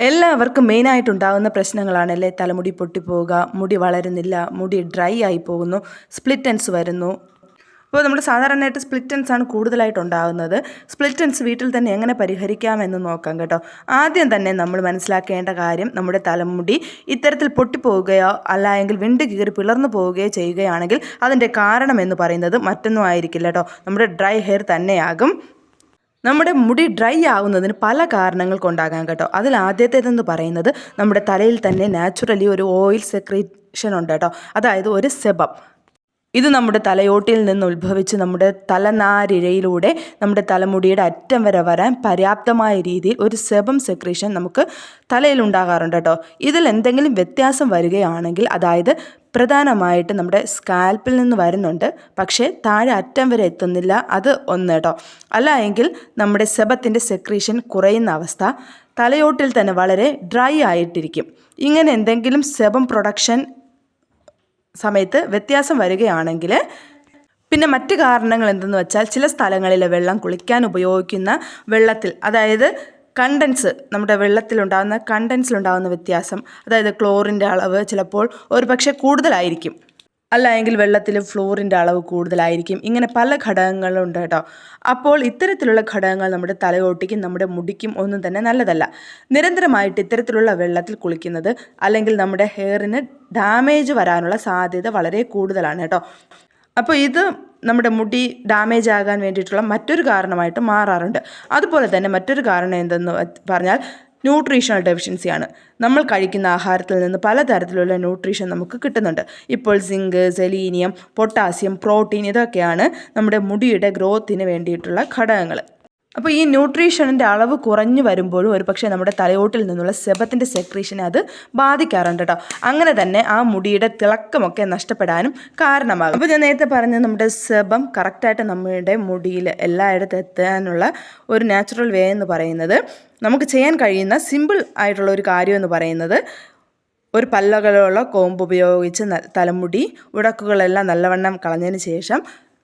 എല്ലാവർക്കും മെയിനായിട്ട് ഉണ്ടാകുന്ന പ്രശ്നങ്ങളാണല്ലേ തലമുടി പൊട്ടിപ്പോവുക മുടി വളരുന്നില്ല മുടി ഡ്രൈ ആയി പോകുന്നു സ്പ്ലിറ്റൻസ് വരുന്നു. അപ്പോൾ നമ്മൾ സാധാരണയായിട്ട് സ്പ്ലിറ്റൻസ് ആണ് കൂടുതലായിട്ട് ഉണ്ടാകുന്നത് സ്പ്ലിറ്റൻസ് വീട്ടിൽ തന്നെ എങ്ങനെ പരിഹരിക്കാമെന്ന് നോക്കാം കേട്ടോ. ആദ്യം തന്നെ നമ്മൾ മനസ്സിലാക്കേണ്ട കാര്യം നമ്മുടെ തലമുടി ഇത്തരത്തിൽ പൊട്ടിപ്പോവുകയോ അല്ല എങ്കിൽ വിണ്ട് കീറി പിളർന്നു പോവുകയോ ചെയ്യുകയാണെങ്കിൽ അതിന്റെ കാരണം എന്ന് പറയുന്നത് മറ്റൊന്നും ആയിരിക്കില്ല കേട്ടോ. നമ്മുടെ ഡ്രൈ ഹെയർ തന്നെയാകും. നമ്മുടെ മുടി ഡ്രൈ ആവുന്നതിന് പല കാരണങ്ങൾ കൊണ്ടാകാം കേട്ടോ. അതിൽ ആദ്യത്തേതെന്ന് പറയുന്നത് നമ്മുടെ തലയിൽ തന്നെ നാച്ചുറലി ഒരു ഓയിൽ സെക്രീഷൻ ഉണ്ട് കേട്ടോ. അതായത് ഒരു സെബം. ഇത് നമ്മുടെ തലയോട്ടിയിൽ നിന്ന് ഉത്ഭവിച്ച് നമ്മുടെ തലനാരിഴയിലൂടെ നമ്മുടെ തലമുടിയുടെ അറ്റം വരെ വരാൻ പര്യാപ്തമായ രീതിയിൽ ഒരു സെബം സെക്രീഷൻ നമുക്ക് തലയിൽ ഉണ്ടാകാറുണ്ട് കേട്ടോ. ഇതിൽ എന്തെങ്കിലും വ്യത്യാസം വരികയാണെങ്കിൽ അതായത് പ്രധാനമായിട്ട് നമ്മുടെ സ്കാൽപ്പിൽ നിന്ന് വരുന്നുണ്ട്. പക്ഷേ താഴെ അറ്റം വരെ എത്തുന്നില്ല. അത് ഒന്ന് കേട്ടോ. അല്ല എങ്കിൽ നമ്മുടെ സെബത്തിന്റെ സെക്രീഷൻ കുറയുന്ന അവസ്ഥ തലയോട്ടിൽ തന്നെ വളരെ ഡ്രൈ ആയിട്ടിരിക്കും. ഇങ്ങനെ എന്തെങ്കിലും സെബം പ്രൊഡക്ഷൻ സമയത്ത് വ്യത്യാസം വരികയാണെങ്കിൽ പിന്നെ മറ്റ് കാരണങ്ങൾ എന്തെന്ന് വെച്ചാൽ ചില സ്ഥലങ്ങളിലെ വെള്ളം കുളിക്കാൻ ഉപയോഗിക്കുന്ന വെള്ളത്തിൽ അതായത് കണ്ടൻസ് നമ്മുടെ വെള്ളത്തിലുണ്ടാകുന്ന കണ്ടൻസിലുണ്ടാകുന്ന വ്യത്യാസം അതായത് ക്ലോറിന്റെ അളവ് ചിലപ്പോൾ ഒരു പക്ഷേ കൂടുതലായിരിക്കും. അല്ല എങ്കിൽ വെള്ളത്തിൽ ഫ്ലോറിന്റെ അളവ് കൂടുതലായിരിക്കും. ഇങ്ങനെ പല ഘടകങ്ങളുണ്ട് കേട്ടോ. അപ്പോൾ ഇത്തരത്തിലുള്ള ഘടകങ്ങൾ നമ്മുടെ തലയോട്ടിക്കും നമ്മുടെ മുടിക്കും ഒന്നും തന്നെ നല്ലതല്ല. നിരന്തരമായിട്ട് ഇത്തരത്തിലുള്ള വെള്ളത്തിൽ കുളിക്കുന്നത് അല്ലെങ്കിൽ നമ്മുടെ ഹെയറിന് ഡാമേജ് വരാനുള്ള സാധ്യത വളരെ കൂടുതലാണ് കേട്ടോ. അപ്പോൾ ഇത് നമ്മുടെ മുടി ഡാമേജ് ആകാൻ വേണ്ടിയിട്ടുള്ള മറ്റൊരു കാരണമായിട്ട് മാറാറുണ്ട്. അതുപോലെ തന്നെ മറ്റൊരു കാരണം എന്തെന്ന് പറഞ്ഞാൽ ന്യൂട്രീഷണൽ ഡെഫിഷ്യൻസിയാണ്. നമ്മൾ കഴിക്കുന്ന ആഹാരത്തിൽ നിന്ന് പലതരത്തിലുള്ള ന്യൂട്രീഷൻ നമുക്ക് കിട്ടുന്നുണ്ട്. ഇപ്പോൾ സിങ്ക് സെലീനിയം പൊട്ടാസ്യം പ്രോട്ടീൻ ഇതൊക്കെയാണ് നമ്മുടെ മുടിയുടെ ഗ്രോത്തിന് വേണ്ടിയിട്ടുള്ള ഘടകങ്ങൾ. അപ്പോൾ ഈ ന്യൂട്രീഷനിന്റെ അളവ് കുറഞ്ഞു വരുമ്പോഴും ഒരു പക്ഷേ നമ്മുടെ തലയോട്ടിൽ നിന്നുള്ള സെബത്തിന്റെ സെക്രീഷനെ അത് ബാധിക്കാറുണ്ട് കേട്ടോ. അങ്ങനെ തന്നെ ആ മുടിയുടെ തിളക്കമൊക്കെ നഷ്ടപ്പെടാനും കാരണമാകും. അപ്പോൾ ഞാൻ നേരത്തെ പറഞ്ഞ നമ്മുടെ സെബം കറക്റ്റായിട്ട് നമ്മുടെ മുടിയിൽ എല്ലായിടത്തും എത്താനുള്ള ഒരു നാച്ചുറൽ വേ എന്ന് പറയുന്നത് നമുക്ക് ചെയ്യാൻ കഴിയുന്ന സിമ്പിൾ ആയിട്ടുള്ള ഒരു കാര്യം എന്ന് പറയുന്നത് ഒരു പല്ലകളുള്ള കോമ്പ് ഉപയോഗിച്ച് തലമുടി ഉടക്കുകളെല്ലാം നല്ലവണ്ണം കളഞ്ഞതിന് ശേഷം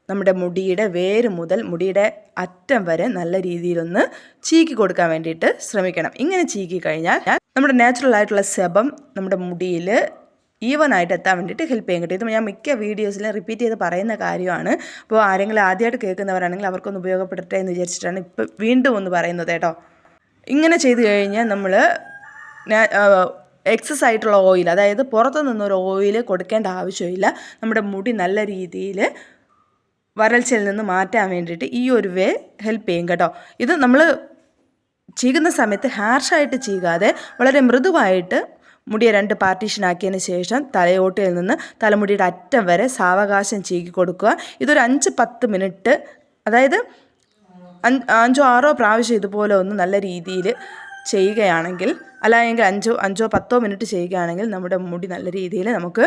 നമ്മുടെ മുടിയുടെ വേര് മുതൽ മുടിയുടെ അറ്റം വരെ നല്ല രീതിയിലൊന്ന് ചീക്കി കൊടുക്കാൻ വേണ്ടിയിട്ട് ശ്രമിക്കണം. ഇങ്ങനെ ചീക്കി കഴിഞ്ഞാൽ നമ്മുടെ നാച്ചുറൽ ആയിട്ടുള്ള സെബം നമ്മുടെ മുടിയിൽ ഈവൻ ആയിട്ട് എത്താൻ വേണ്ടിയിട്ട് ഹെൽപ്പ് ചെയ്യാൻ കിട്ടും. ഇത് ഞാൻ മിക്ക വീഡിയോസിലും റിപ്പീറ്റ് ചെയ്ത് പറയുന്ന കാര്യമാണ്. അപ്പോൾ ആരെങ്കിലും ആദ്യമായിട്ട് കേൾക്കുന്നവരാണെങ്കിൽ അവർക്കൊന്ന് ഉപയോഗപ്പെടട്ടെ എന്ന് വിചാരിച്ചിട്ടാണ് ഇപ്പോൾ വീണ്ടും ഒന്ന് പറയുന്നത് കേട്ടോ. ഇങ്ങനെ ചെയ്തു കഴിഞ്ഞാൽ നമ്മൾ എക്സസ് ആയിട്ടുള്ള ഓയിൽ അതായത് പുറത്തു നിന്നൊരു ഓയിൽ കൊടുക്കേണ്ട ആവശ്യമില്ല. നമ്മുടെ മുടി നല്ല രീതിയിൽ വരൾച്ചയിൽ നിന്ന് മാറ്റാൻ വേണ്ടിയിട്ട് ഈ ഒരു വേ ഹെൽപ്പ് ചെയ്യും കേട്ടോ. ഇത് നമ്മൾ ചീകുന്ന സമയത്ത് ഹാർഷായിട്ട് ചീകാതെ വളരെ മൃദുവായിട്ട് മുടിയെ രണ്ട് പാർട്ടീഷൻ ആക്കിയതിന് ശേഷം തലയോട്ടിയിൽ നിന്ന് തലമുടിയുടെ അറ്റം വരെ സാവകാശം ചീകി കൊടുക്കുക. ഇതൊരു അഞ്ച് പത്ത് മിനിറ്റ് അതായത് അഞ്ചോ ആറോ പ്രാവശ്യം ഇതുപോലെ ഒന്ന് നല്ല രീതിയിൽ ചെയ്യുകയാണെങ്കിൽ അല്ലെങ്കിൽ അഞ്ചോ അഞ്ചോ പത്തോ മിനിറ്റ് ചെയ്യുകയാണെങ്കിൽ നമ്മുടെ മുടി നല്ല രീതിയിൽ നമുക്ക്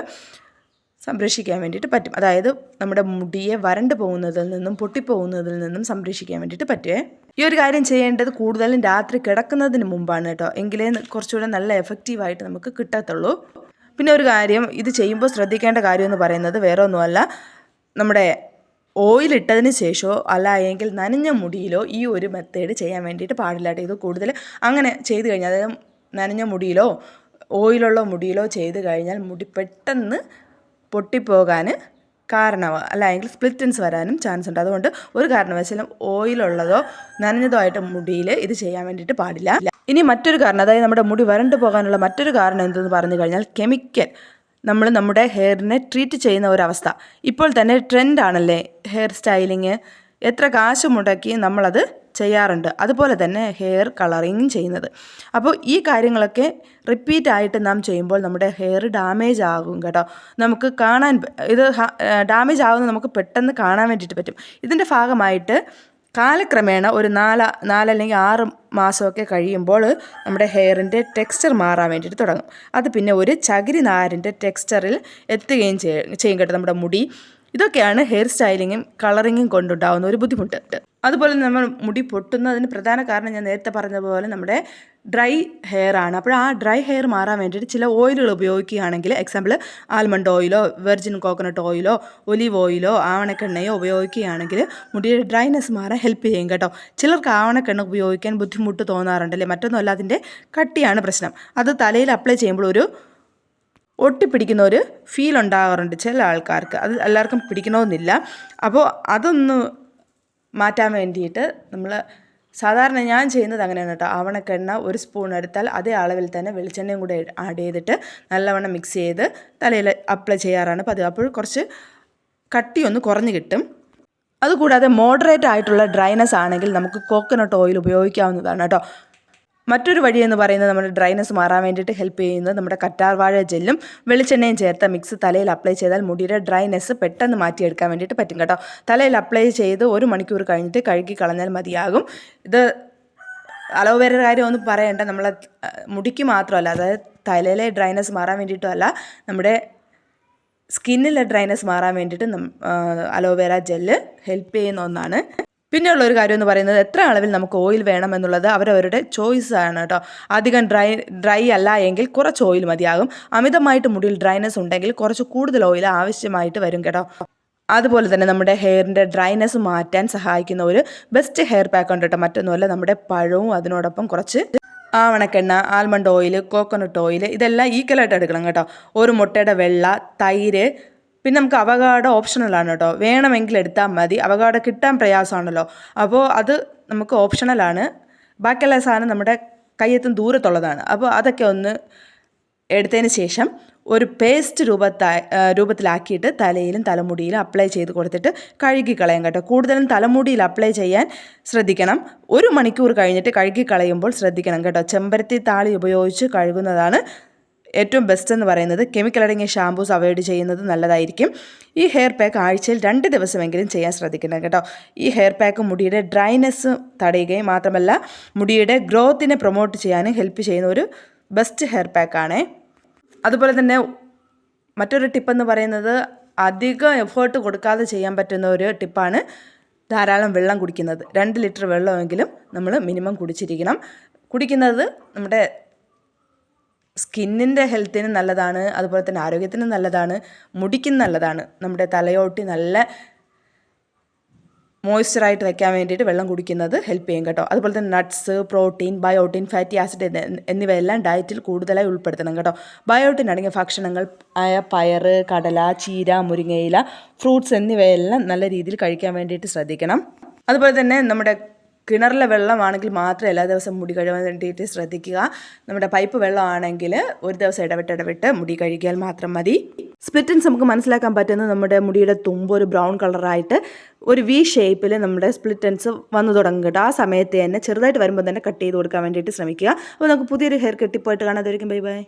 സംരക്ഷിക്കാൻ വേണ്ടിയിട്ട് പറ്റും. അതായത് നമ്മുടെ മുടിയെ വരണ്ട് പോകുന്നതിൽ നിന്നും പൊട്ടിപ്പോകുന്നതിൽ നിന്നും സംരക്ഷിക്കാൻ വേണ്ടിയിട്ട് പറ്റുമേ ഈ ഒരു കാര്യം ചെയ്യേണ്ടത് കൂടുതലും രാത്രി കിടക്കുന്നതിന് മുമ്പാണ് കേട്ടോ. എങ്കിലേ കുറച്ചുകൂടെ നല്ല എഫക്റ്റീവായിട്ട് നമുക്ക് കിട്ടത്തുള്ളൂ. പിന്നെ ഒരു കാര്യം ഇത് ചെയ്യുമ്പോൾ ശ്രദ്ധിക്കേണ്ട കാര്യം എന്ന് പറയുന്നത് വേറെ ഒന്നുമല്ല നമ്മുടെ ഓയിൽ ഇട്ടതിന് ശേഷമോ അല്ല എങ്കിൽ നനഞ്ഞ മുടിയിലോ ഈ ഒരു മെത്തേഡ് ചെയ്യാൻ വേണ്ടിയിട്ട് പാടില്ല ഇത് കൂടുതൽ അങ്ങനെ ചെയ്ത് കഴിഞ്ഞാൽ അതായത് നനഞ്ഞ മുടിയിലോ ഓയിലുള്ള മുടിയിലോ ചെയ്ത് കഴിഞ്ഞാൽ മുടി പെട്ടെന്ന് പൊട്ടിപ്പോകാൻ കാരണം അല്ലെങ്കിൽ സ്പ്ലിറ്റൻസ് വരാനും ചാൻസ് ഉണ്ട്. അതുകൊണ്ട് ഒരു കാരണവശാലും ഓയിലുള്ളതോ നനഞ്ഞതോ ആയിട്ട് മുടിയിൽ ഇത് ചെയ്യാൻ വേണ്ടിയിട്ട് പാടില്ല. ഇനി മറ്റൊരു കാരണം അതായത് നമ്മുടെ മുടി വരണ്ടു പോകാനുള്ള മറ്റൊരു കാരണം എന്തെന്ന് പറഞ്ഞു കഴിഞ്ഞാൽ കെമിക്കൽ നമ്മൾ നമ്മുടെ ഹെയറിനെ ട്രീറ്റ് ചെയ്യുന്ന ഒരവസ്ഥ ഇപ്പോൾ തന്നെ ട്രെൻഡാണല്ലേ ഹെയർ സ്റ്റൈലിങ് എത്ര കാശ് മുടക്കി നമ്മളത് ചെയ്യാറുണ്ട്. അതുപോലെ തന്നെ ഹെയർ കളറിങ്ങും ചെയ്യുന്നത്. അപ്പോൾ ഈ കാര്യങ്ങളൊക്കെ റിപ്പീറ്റ് ആയിട്ട് നാം ചെയ്യുമ്പോൾ നമ്മുടെ ഹെയർ ഡാമേജ് ആകും കേട്ടോ. നമുക്ക് കാണാൻ ഇത് ഡാമേജ് ആകുന്നത് നമുക്ക് പെട്ടെന്ന് കാണാൻ വേണ്ടിയിട്ട് പറ്റും. ഇതിന്റെ ഭാഗമായിട്ട് കാലക്രമേണ ഒരു നാല നാലല്ലെങ്കിൽ ആറ് മാസമൊക്കെ കഴിയുമ്പോൾ നമ്മുടെ ഹെയറിന്റെ ടെക്സ്ചർ മാറാൻ വേണ്ടിയിട്ട് തുടങ്ങും. അത് പിന്നെ ഒരു ചകിരി നാരിന്റെ ടെക്സ്ചറിൽ എത്തുകയും ചെയ്യും കേട്ടോ നമ്മുടെ മുടി. ഇതൊക്കെയാണ് ഹെയർ സ്റ്റൈലിങ്ങും കളറിങ്ങും കൊണ്ടുണ്ടാകുന്ന ഒരു ബുദ്ധിമുട്ട്. അതുപോലെ നമ്മൾ മുടി പൊട്ടുന്നതിന് പ്രധാന കാരണം ഞാൻ നേരത്തെ പറഞ്ഞ പോലെ നമ്മുടെ ഡ്രൈ ഹെയർ ആണ്. അപ്പോൾ ആ ഡ്രൈ ഹെയർ മാറാൻ വേണ്ടിയിട്ട് ചില ഓയിലുകൾ ഉപയോഗിക്കുകയാണെങ്കിൽ എക്സാമ്പിൾ ആൽമണ്ട് ഓയിലോ വെർജിൻ കോക്കനട്ട് ഓയിലോ ഒലിവ് ഓയിലോ ആവണക്കെണ്ണയോ ഉപയോഗിക്കുകയാണെങ്കിൽ മുടിയുടെ ഡ്രൈനെസ് മാറാൻ ഹെൽപ്പ് ചെയ്യും കേട്ടോ. ചിലർക്ക് ആവണക്കെണ്ണ ഉപയോഗിക്കാൻ ബുദ്ധിമുട്ട് തോന്നാറുണ്ടല്ലേ? മറ്റൊന്നുമല്ല അതിന്റെ കട്ടിയാണ് പ്രശ്നം. അത് തലയിൽ അപ്ലൈ ചെയ്യുമ്പോൾ ഒരു ഒട്ടിപ്പിടിക്കുന്ന ഒരു ഫീൽ ഉണ്ടാകാറുണ്ട് ചില ആൾക്കാർക്ക്. അത് എല്ലാവർക്കും പിടിക്കണമെന്നില്ല. അപ്പോൾ അതൊന്ന് മാറ്റാൻ വേണ്ടിയിട്ട് നമ്മൾ സാധാരണ ഞാൻ ചെയ്യുന്നത് അങ്ങനെയാണ് കേട്ടോ. ആവണക്കെണ്ണ ഒരു സ്പൂൺ എടുത്താൽ അതേ അളവിൽ തന്നെ വെളിച്ചെണ്ണയും കൂടെ ആഡ് ചെയ്തിട്ട് നല്ലവണ്ണം മിക്സ് ചെയ്ത് തലയിൽ അപ്ലൈ ചെയ്യാറാണ് പതിവ്. അപ്പോൾ കുറച്ച് കട്ടിയൊന്ന് കുറഞ്ഞ് കിട്ടും. അതുകൂടാതെ മോഡറേറ്റ് ആയിട്ടുള്ള ഡ്രൈനസ് ആണെങ്കിൽ നമുക്ക് കോക്കനട്ട് ഓയിൽ ഉപയോഗിക്കാവുന്നതാണ് കേട്ടോ. മറ്റൊരു വഴി എന്ന് പറയുന്നത് നമ്മുടെ ഡ്രൈനസ് മാറാൻ വേണ്ടിയിട്ട് ഹെൽപ്പ് ചെയ്യുന്നത് നമ്മുടെ കറ്റാർവാഴ ജെല്ലും വെളിച്ചെണ്ണയും ചേർത്ത് മിക്സ് തലയിൽ അപ്ലൈ ചെയ്താൽ മുടിയുടെ ഡ്രൈനെസ് പെട്ടെന്ന് മാറ്റിയെടുക്കാൻ വേണ്ടിയിട്ട് പറ്റും കേട്ടോ. തലയിൽ അപ്ലൈ ചെയ്ത് ഒരു മണിക്കൂർ കഴിഞ്ഞിട്ട് കഴുകി കളഞ്ഞാൽ മതിയാകും. ഇത് അലോവേര കാര്യം ഒന്നും പറയണ്ട. നമ്മളെ മുടിക്ക് മാത്രമല്ല അതായത് തലയിലെ ഡ്രൈനസ് മാറാൻ വേണ്ടിയിട്ടും അല്ല നമ്മുടെ സ്കിന്നിലെ ഡ്രൈനസ് മാറാൻ വേണ്ടിയിട്ട് അലോവേര ജെല്ല് ഹെൽപ്പ് ചെയ്യുന്ന ഒന്നാണ്. പിന്നെയുള്ള ഒരു കാര്യം എന്ന് പറയുന്നത് എത്ര അളവിൽ നമുക്ക് ഓയിൽ വേണം എന്നുള്ളത് അവരവരുടെ ചോയ്സ് ആണ് കേട്ടോ. അധികം ഡ്രൈ ഡ്രൈ അല്ല എങ്കിൽ കുറച്ച് ഓയിൽ മതിയാകും. അമിതമായിട്ട് മുടിയിൽ ഡ്രൈനെസ് ഉണ്ടെങ്കിൽ കുറച്ച് കൂടുതൽ ഓയിൽ ആവശ്യമായിട്ട് വരും കേട്ടോ. അതുപോലെ തന്നെ നമ്മുടെ ഹെയറിന്റെ ഡ്രൈനെസ് മാറ്റാൻ സഹായിക്കുന്ന ഒരു ബെസ്റ്റ് ഹെയർ പാക്ക് ഉണ്ട് കേട്ടോ. മറ്റൊന്നുമല്ല നമ്മുടെ പഴവും അതിനോടൊപ്പം കുറച്ച് ആവണക്കെണ്ണ ആൽമണ്ട് ഓയിൽ കോക്കനട്ട് ഓയിൽ ഇതെല്ലാം ഈക്വലായിട്ട് എടുക്കണം കേട്ടോ. ഒരു മുട്ടയുടെ വെള്ള തൈര് പിന്നെ നമുക്ക് അവകാടോ ഓപ്ഷണലാണ് കേട്ടോ. വേണമെങ്കിൽ എടുത്താൽ മതി. അവകാടോ കിട്ടാൻ പ്രയാസമാണല്ലോ. അപ്പോൾ അത് നമുക്ക് ഓപ്ഷണലാണ് ബാക്കിയുള്ള സാധനം നമ്മുടെ കയ്യെത്തും ദൂരത്തുള്ളതാണ്. അപ്പോൾ അതൊക്കെ ഒന്ന് എടുത്തതിന് ശേഷം ഒരു പേസ്റ്റ് രൂപത്താ രൂപത്തിലാക്കിയിട്ട് തലയിലും തലമുടിയിലും അപ്ലൈ ചെയ്ത് കൊടുത്തിട്ട് കഴുകി കളയാൻ കേട്ടോ. കൂടുതലും തലമുടിയിൽ അപ്ലൈ ചെയ്യാൻ ശ്രദ്ധിക്കണം. ഒരു മണിക്കൂർ കഴിഞ്ഞിട്ട് കഴുകി കളയുമ്പോൾ ശ്രദ്ധിക്കണം കേട്ടോ. ചെമ്പരത്തി താളി ഉപയോഗിച്ച് കഴുകുന്നതാണ് ഏറ്റവും ബെസ്റ്റ് എന്ന് പറയുന്നത് കെമിക്കൽ അടങ്ങിയ ഷാമ്പൂസ് അവോയ്ഡ് ചെയ്യുന്നത് നല്ലതായിരിക്കും. ഈ ഹെയർ പാക്ക് ആഴ്ചയിൽ രണ്ട് ദിവസമെങ്കിലും ചെയ്യാൻ ശ്രദ്ധിക്കണം കേട്ടോ. ഈ ഹെയർ പാക്ക് മുടിയുടെ ഡ്രൈനെസ് തടയുകയും മാത്രമല്ല മുടിയുടെ ഗ്രോത്തിനെ പ്രൊമോട്ട് ചെയ്യാനും ഹെൽപ്പ് ചെയ്യുന്ന ഒരു ബെസ്റ്റ് ഹെയർ പാക്കാണേ അതുപോലെ തന്നെ മറ്റൊരു ടിപ്പെന്ന് പറയുന്നത് അധികം എഫേർട്ട് കൊടുക്കാതെ ചെയ്യാൻ പറ്റുന്ന ഒരു ടിപ്പാണ് ധാരാളം വെള്ളം കുടിക്കുന്നത്. രണ്ട് ലിറ്റർ വെള്ളമെങ്കിലും നമ്മൾ മിനിമം കുടിച്ചിരിക്കണം. കുടിക്കുന്നത് നമ്മുടെ സ്കിന്നിന്റെ ഹെൽത്തിന് നല്ലതാണ് അതുപോലെ തന്നെ ആരോഗ്യത്തിന് നല്ലതാണ് മുടിക്കും നല്ലതാണ്. നമ്മുടെ തലയോട്ടി നല്ല മോയ്സ്ചറായിട്ട് വെക്കാൻ വേണ്ടിയിട്ട് വെള്ളം കുടിക്കുന്നത് ഹെൽപ്പ് ചെയ്യും കേട്ടോ. അതുപോലെ തന്നെ nuts protein biotin fatty acid എന്നിവയെല്ലാം ഡയറ്റിൽ കൂടുതലായി ഉൾപ്പെടുത്തണം കേട്ടോ. ബയോട്ടിൻ അടങ്ങിയ ഭക്ഷണങ്ങൾ ആയ പയർ കടല ചീര മുരിങ്ങയില ഫ്രൂട്ട്സ് എന്നിവയെല്ലാം നല്ല രീതിയിൽ കഴിക്കാൻ വേണ്ടിയിട്ട് ശ്രദ്ധിക്കണം. അതുപോലെ തന്നെ നമ്മുടെ കിണറിലെ വെള്ളമാണെങ്കിൽ മാത്രം എല്ലാ ദിവസവും മുടി കഴുകാൻ വേണ്ടിയിട്ട് ശ്രദ്ധിക്കുക. നമ്മുടെ പൈപ്പ് വെള്ളമാണെങ്കിൽ ഒരു ദിവസം ഇടവിട്ട് ഇടവിട്ട് മുടി കഴുകിയാൽ മാത്രം മതി. സ്പ്ലിറ്റൻസ് നമുക്ക് മനസ്സിലാക്കാൻ പറ്റുന്നത് നമ്മുടെ മുടിയുടെ തുമ്പ് ഒരു ബ്രൗൺ കളറായിട്ട് ഒരു വി ഷേപ്പിൽ നമ്മുടെ സ്പ്ലിറ്റൻസ് വന്നു തുടങ്ങിയിട്ട് ആ സമയത്ത് തന്നെ ചെറുതായിട്ട് വരുമ്പോൾ തന്നെ കട്ട് ചെയ്ത് കൊടുക്കാൻ വേണ്ടിയിട്ട് ശ്രമിക്കുക. അപ്പോൾ നമുക്ക് പുതിയൊരു ഹെയർ കെട്ടിപ്പോയിട്ട് കാണാതായിരിക്കും ബൈ ബൈ.